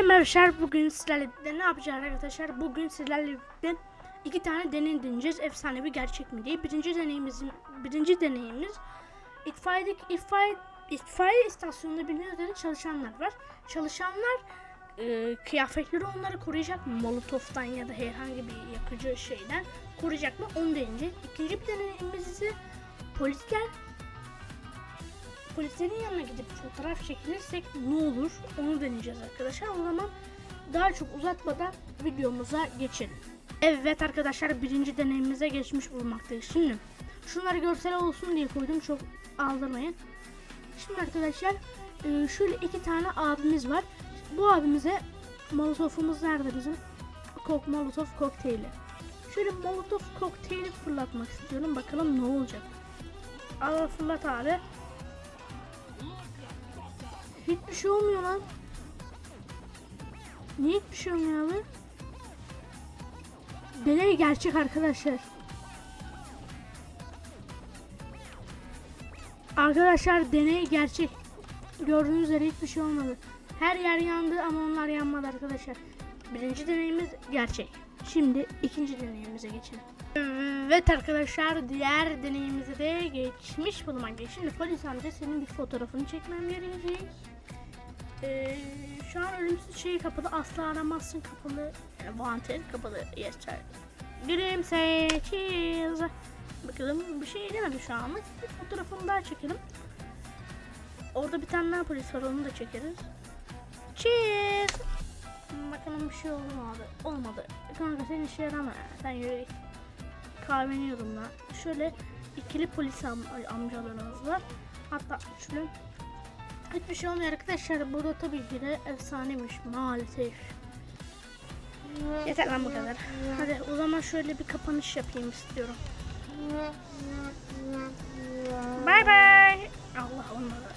Merhaba arkadaşlar. Bugün sizlerle birlikte ne yapacağız arkadaşlar? Bugün sizlerle birlikte iki tane deney deneyeceğiz. Efsanevi gerçek mi diye. Birinci deneyimizin birinci deneyimiz itfaiyedeki itfaiye itfaiye istasyonunda bildiğiniz üzere çalışanlar var. Çalışanlar e, kıyafetleri onları koruyacak mı? Molotoftan ya da herhangi bir yakıcı şeyden koruyacak mı? Onu deneyeceğiz. İkinci bir deneyimimiz ise polisler polislerin yanına gidip fotoğraf çekilirsek ne olur onu deneyeceğiz arkadaşlar. O zaman daha çok uzatmadan videomuza geçelim. Evet arkadaşlar birinci deneyimimize geçmiş bulunmaktayız. Şimdi şunları görsel olsun diye koydum çok aldırmayın. Şimdi arkadaşlar e, şöyle iki tane abimiz var. Bu abimize molotofumuz nerede bizim? Kok molotof kokteyli. Şöyle molotof kokteyli fırlatmak istiyorum. Bakalım ne olacak. Al fırlat abi. Hiçbir şey olmuyor lan. Niye hiçbir şey olmuyor abi? Deney gerçek arkadaşlar. Arkadaşlar deney gerçek. Gördüğünüz üzere hiçbir şey olmadı. Her yer yandı ama onlar yanmadı arkadaşlar. Birinci deneyimiz gerçek. Şimdi ikinci deneyimize geçelim. Evet arkadaşlar diğer deneyimize de geçmiş bulunmaktayız. Şimdi polis amca senin bir fotoğrafını çekmem gerekecek. Ee, şu an ölümsüz şey kapalı asla aramazsın kapalı yani wanted kapalı yeter. Gülümse cheese. Bakalım bir şey demedi şu an bir fotoğrafını daha çekelim. Orada bir tane daha polis var onu da çekeriz. Cheese. Bakalım bir şey oldu mu abi? Olmadı. Kanka sen işe yarama. Sen yürü. Kahveni yudumla. Şöyle ikili polis am amcalarımız var. Hatta şöyle Hiçbir şey olmuyor arkadaşlar. Bu da tabii ki de efsanemiş maalesef. Yeter lan bu kadar. Hadi o zaman şöyle bir kapanış yapayım istiyorum. Bay bay. Allah onları.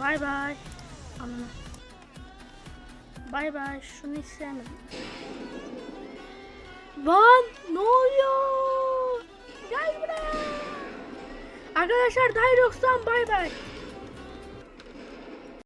Bay bay. Anladım. Bay bay. Şunu hiç sevmedim. Ne oluyor? Arkadaşlar Dyrox'tan bay bay.